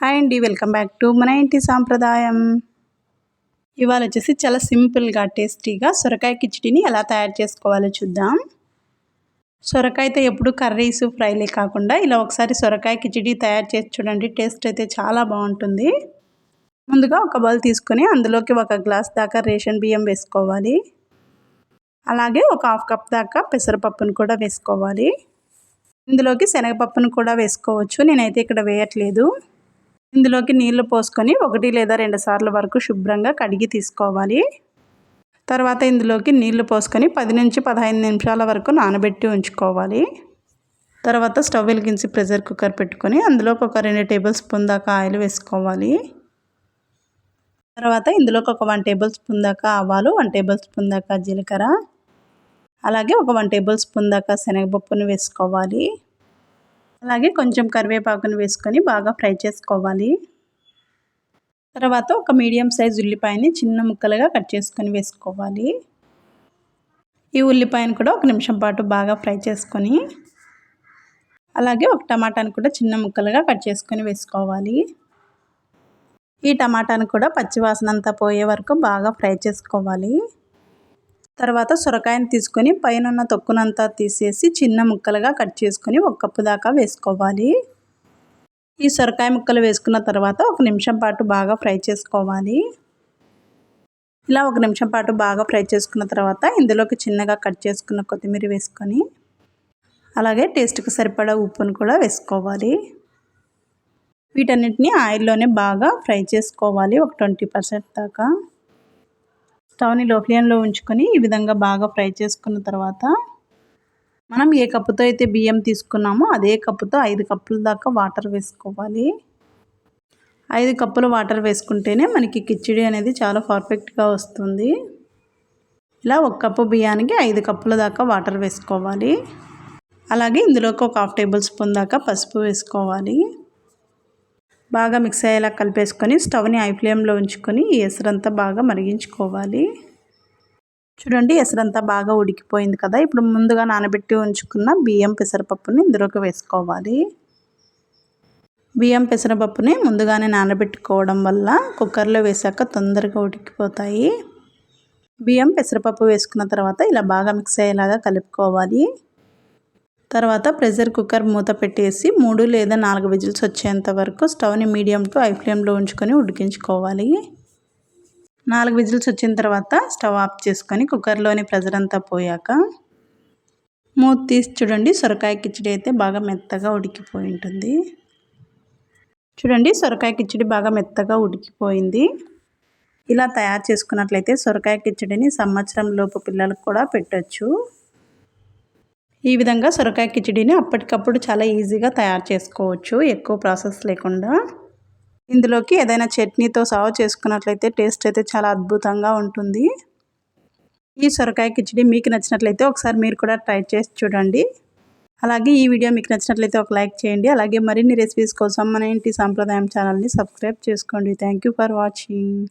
Hi అండి welcome back to మన ఇంటి సాంప్రదాయం. ఇవాళ వచ్చేసి చాలా సింపుల్గా టేస్టీగా సొరకాయ కిచడీని ఎలా తయారు చేసుకోవాలో చూద్దాం. సొరకాయ అయితే ఎప్పుడు కర్రీస్ ఫ్రైలే కాకుండా ఇలా ఒకసారి సొరకాయ కిచడీ తయారు చేసి చూడండి టేస్ట్ అయితే చాలా బాగుంటుంది. ముందుగా ఒక బౌల్ తీసుకొని అందులోకి ఒక గ్లాస్ దాకా రేషన్ బియ్యం వేసుకోవాలి. అలాగే ఒక హాఫ్ కప్ దాకా పెసరపప్పును కూడా వేసుకోవాలి. ఇందులోకి శనగపప్పును కూడా వేసుకోవచ్చు నేనైతే ఇక్కడ వేయట్లేదు. ఇందులోకి నీళ్ళు పోసుకొని ఒకటి లేదా రెండు సార్లు వరకు శుభ్రంగా కడిగి తీసుకోవాలి. తర్వాత ఇందులోకి నీళ్ళు పోసుకొని పది నుంచి పదహైదు నిమిషాల వరకు నానబెట్టి ఉంచుకోవాలి. తర్వాత స్టవ్ వెలిగించి ప్రెషర్ కుక్కర్ పెట్టుకొని అందులోకి ఒక రెండు టేబుల్ స్పూన్ దాకా ఆయిల్ వేసుకోవాలి. తర్వాత ఇందులోకి ఒక వన్ టేబుల్ స్పూన్ దాకా ఆవాలు వన్ టేబుల్ స్పూన్ దాకా జీలకర్ర అలాగే ఒక వన్ టేబుల్ స్పూన్ దాకా శనగపప్పును వేసుకోవాలి. అలాగే కొంచెం కరివేపాకును వేసుకొని బాగా ఫ్రై చేసుకోవాలి. తర్వాత ఒక మీడియం సైజ్ ఉల్లిపాయని చిన్న ముక్కలుగా కట్ చేసుకొని వేసుకోవాలి. ఈ ఉల్లిపాయను కూడా ఒక నిమిషం పాటు బాగా ఫ్రై చేసుకొని అలాగే ఒక టమాటాను కూడా చిన్న ముక్కలుగా కట్ చేసుకొని వేసుకోవాలి. ఈ టమాటాను కూడా పచ్చివాసన అంతా పోయే వరకు బాగా ఫ్రై చేసుకోవాలి. తర్వాత సొరకాయని తీసుకొని పైన ఉన్న తొక్కునంతా తీసేసి చిన్న ముక్కలుగా కట్ చేసుకొని ఒక కప్పు దాకా వేసుకోవాలి. ఈ సొరకాయ ముక్కలు వేసుకున్న తర్వాత ఒక నిమిషం పాటు బాగా ఫ్రై చేసుకోవాలి. ఇలా ఒక నిమిషం పాటు బాగా ఫ్రై చేసుకున్న తర్వాత ఇందులోకి చిన్నగా కట్ చేసుకున్న కొత్తిమీర వేసుకొని అలాగే టేస్ట్కి సరిపడా ఉప్పును కూడా వేసుకోవాలి. వీటన్నిటిని ఆయిల్లోనే బాగా ఫ్రై చేసుకోవాలి ఒక ట్వంటీ పర్సెంట్ దాకా. స్టవ్ని లో ఫ్లేమ్లో ఉంచుకొని ఈ విధంగా బాగా ఫ్రై చేసుకున్న తర్వాత మనం ఏ కప్పుతో అయితే బియ్యం తీసుకున్నామో అదే కప్పుతో ఐదు కప్పుల దాకా వాటర్ వేసుకోవాలి. ఐదు కప్పులు వాటర్ వేసుకుంటేనే మనకి కిచిడి అనేది చాలా పర్ఫెక్ట్గా వస్తుంది. ఇలా ఒక కప్పు బియ్యానికి ఐదు కప్పుల దాకా వాటర్ వేసుకోవాలి. అలాగే ఇందులోకి ఒక హాఫ్ టేబుల్ స్పూన్ దాకా పసుపు వేసుకోవాలి. బాగా మిక్స్ అయ్యేలా కలిపేసుకొని స్టవ్ని ఐ ఫ్లేమ్లో ఉంచుకొని ఈ ఎసరంతా బాగా మరిగించుకోవాలి. చూడండి ఎసరంతా బాగా ఉడికిపోయింది కదా. ఇప్పుడు ముందుగా నానబెట్టి ఉంచుకున్న బియ్యం పెసరపప్పుని ఇందులోకి వేసుకోవాలి. బియ్యం పెసరపప్పుని ముందుగానే నానబెట్టుకోవడం వల్ల కుక్కర్లో వేసాక తొందరగా ఉడికిపోతాయి. బియ్యం పెసరపప్పు వేసుకున్న తర్వాత ఇలా బాగా మిక్స్ అయ్యేలాగా కలుపుకోవాలి. తర్వాత ప్రెషర్ కుక్కర్ మూత పెట్టేసి మూడు లేదా నాలుగు విజిల్స్ వచ్చేంత వరకు స్టవ్ని మీడియం టు హై ఫ్లేమ్లో ఉంచుకొని ఉడికించుకోవాలి. నాలుగు విజిల్స్ వచ్చిన తర్వాత స్టవ్ ఆఫ్ చేసుకొని కుక్కర్లోని ప్రెజర్ అంతా పోయాక మూత తీసి చూడండి సొరకాయ కిచడి అయితే బాగా మెత్తగా ఉడికిపోయి ఉంటుంది. చూడండి సొరకాయ కిచడి బాగా మెత్తగా ఉడికిపోయింది. ఇలా తయారు చేసుకున్నట్లయితే సొరకాయ కిచడిని సంవత్సరం లోపు పిల్లలకు కూడా పెట్టచ్చు. ఈ విధంగా సొరకాయ కిచడీని అప్పటికప్పుడు చాలా ఈజీగా తయారు చేసుకోవచ్చు. ఎక్కువ ప్రాసెస్ లేకుండా. ఇందులోకి ఏదైనా చట్నీతో సర్వ్ చేసుకున్నట్లయితే టేస్ట్ అయితే చాలా అద్భుతంగా ఉంటుంది. ఈ సొరకాయ కిచడీ మీకు నచ్చినట్లయితే ఒకసారి మీరు కూడా ట్రై చేసి చూడండి. అలాగే ఈ వీడియో మీకు నచ్చినట్లయితే ఒక లైక్ చేయండి. అలాగే మరిన్ని రెసిపీస్ కోసం మన ఇంటి సాంప్రదాయం ఛానల్ని సబ్స్క్రైబ్ చేసుకోండి. Thank for watching.